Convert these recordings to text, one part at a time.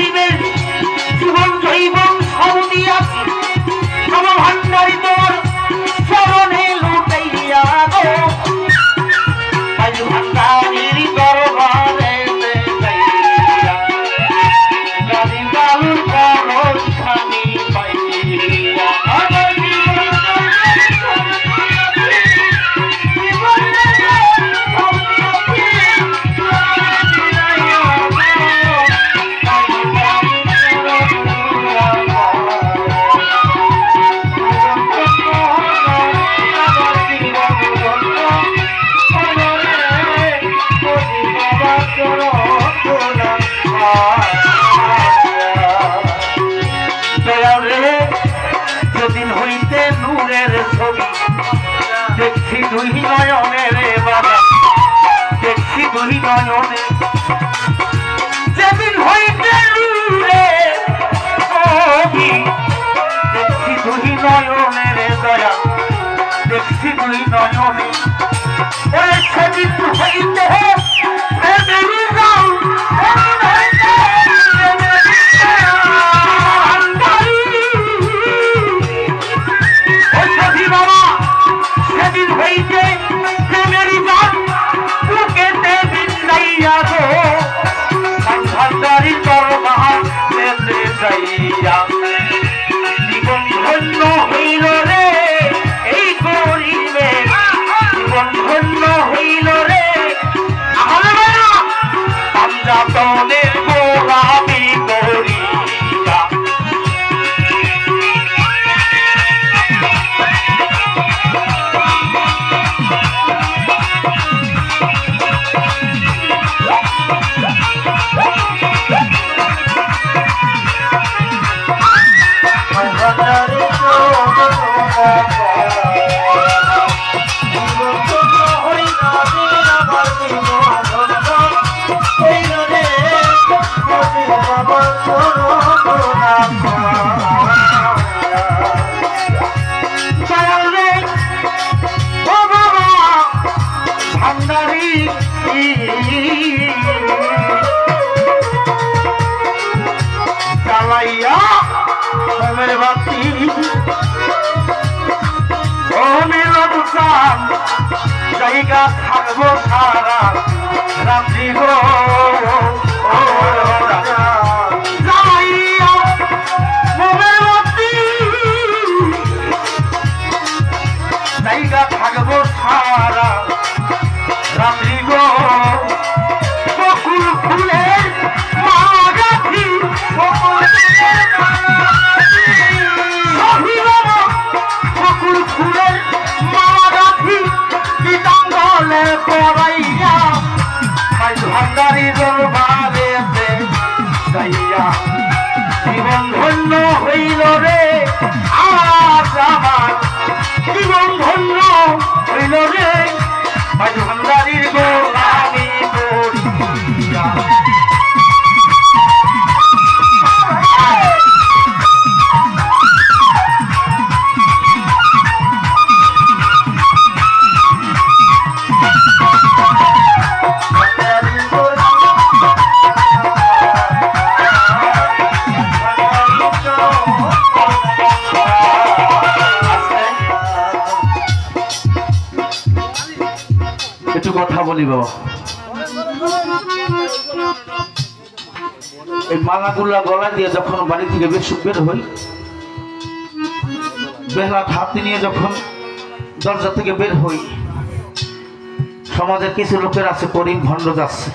গরিবের জীবন জৈব মনের ছবি। দেখছি দুই নয়নে রে বাবা। দেখছি দুই নয়নে যেদিন হইতে দূরে ছবি দেখছি দুই নয়নে রে দয়া। দেখছি দুই নয়নে। ওরে ছবি তুই হইতে হে বেরি চলে ও বাবা ভান্ডারি চালাইয়া জায়গা থাকব সারা রাত্রি গো রাজা। জীবন ধন্য হইল রে ভাই ভান্ডারির গোলামি করিয়া একটু মালাগুলা গলা দিয়ে যখন বাড়ি থেকে বেশ বের হই নিয়ে যখন দরজা থেকে বের হই, সমাজের কিছু লোকের আছে, করিম ভণ্ড যাচ্ছে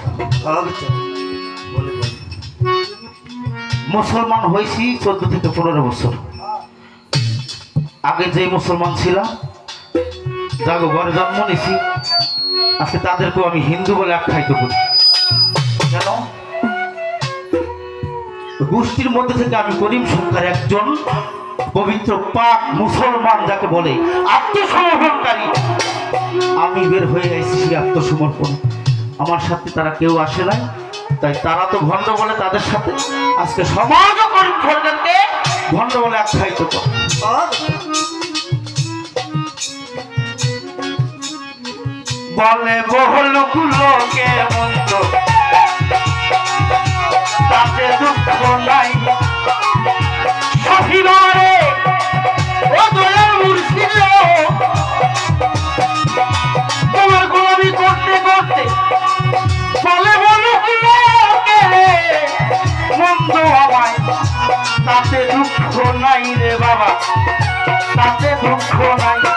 মুসলমান হয়েছি চোদ্দ থেকে পনেরো বছর। আগে যে মুসলমান ছিলাম যাগো ঘরে জন্ম নিছি আজকে তাদেরকেও আমি হিন্দু বলে আখ্যায়িত করি। কেন? গোষ্ঠীর মধ্যে থেকে আমি করিম সংখ্যার একজন পবিত্র পাক মুসলমান যাকে বলে আত্মসমর্পণকারী। আমি বের হয়ে গেছি সেই আত্মসমর্পণ। আমার সাথে তারা কেউ আসে নাই, তাই তারা তো ভণ্ড বলে তাদের সাথে। আজকে সমাজ করিম সরকারকে ভণ্ড বলে আখ্যায়িত করে। বলে বহু লোক মন্দ তাতে দুঃখ নাই। করতে তাতে দুঃখ নাই রে বাবা, তাতে দুঃখ নাই।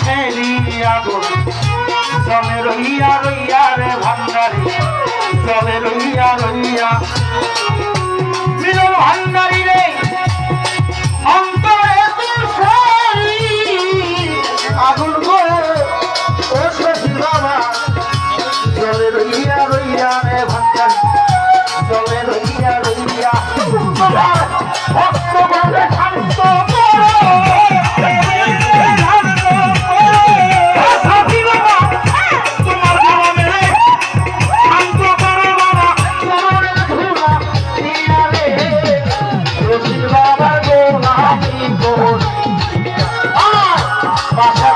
সেই আগুন। জলে রইয়া রে ভান্ডারি জলে রইয়া রইয়া মিলন Bye.